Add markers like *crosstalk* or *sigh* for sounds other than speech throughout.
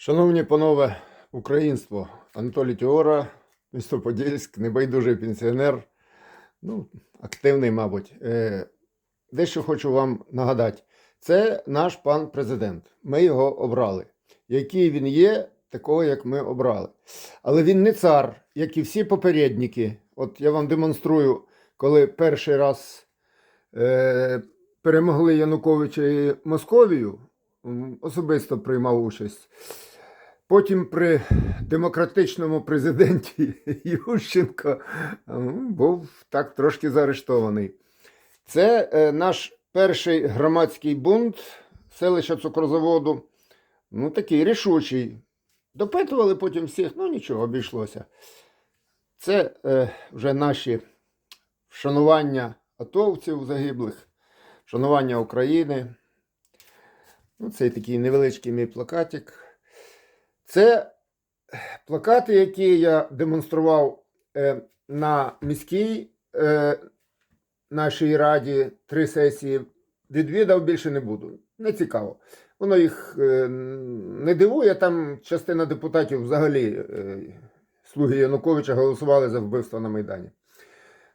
Шановні панове українство, Анатолій Тіора, місто Подільськ, небайдужий пенсіонер, ну, активний, мабуть. Е, дещо хочу вам нагадати. Це наш пан президент. Ми його обрали. Який він є, такого, як ми обрали. Але він не цар, як і всі попередники. От я вам демонструю, коли перший раз е, перемогли Януковича і Московію, особисто приймав участь. Потім при демократичному президенті *laughs* Ющенко був так трошки заарештований. Це е, наш перший громадський бунт селища цукрозаводу. Ну, такий рішучий. Допитували потім всіх, ну нічого, обійшлося. Це е, вже наші вшанування атовців загиблих, вшанування України. Ну, це такий невеличкий мій плакатик. Це плакати, які я демонстрував е, на міській е, нашій раді три сесії. Відвідав більше не буду. Не цікаво. Воно їх е, не дивує. Там частина депутатів взагалі слуги Януковича голосували за вбивство на Майдані.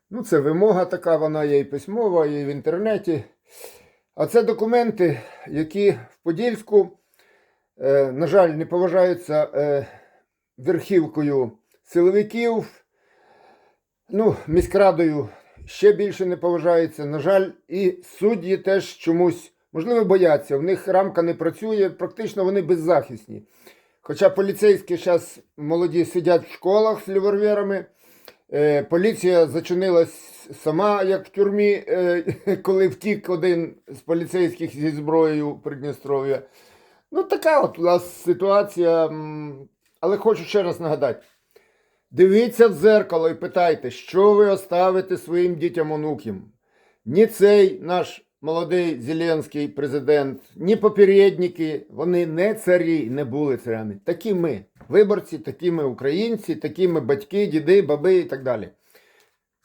Ну, це вимога така, вона є і письмова, і в інтернеті. А це документи, які в Подільську, на жаль, не поважаються е, верхівкою силовиків. Ну, міськрадою ще більше не поважаються. На жаль, і судді теж чомусь, можливо, бояться. В них рамка не працює, практично вони беззахисні. Хоча поліцейські зараз молоді сидять в школах з револьверами. Е, поліція зачинилась сама, як в тюрмі, е, *laughs* коли втік один з поліцейських зі зброєю Придністров'я. Ну, така от у нас ситуація. Але хочу ще раз нагадати. Дивіться в дзеркало і питайте, що ви оставите своїм дітям онукам. Ні цей наш молодий Зеленський президент, ні попередники, вони не царі, не були царями. Такі ми, виборці, такі ми українці, такі ми батьки, діди, баби і так далі.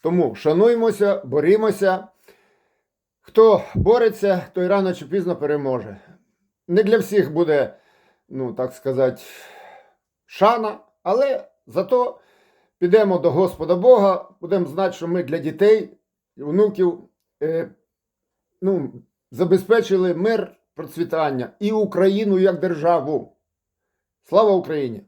Тому шануймося, борімося. Хто бореться, той рано чи пізно переможе. Не для всіх буде, ну так сказати, шана, але зато підемо до Господа Бога, будемо знати, що ми для дітей внуків е, ну, забезпечили мир, процвітання і Україну як державу. Слава Україні!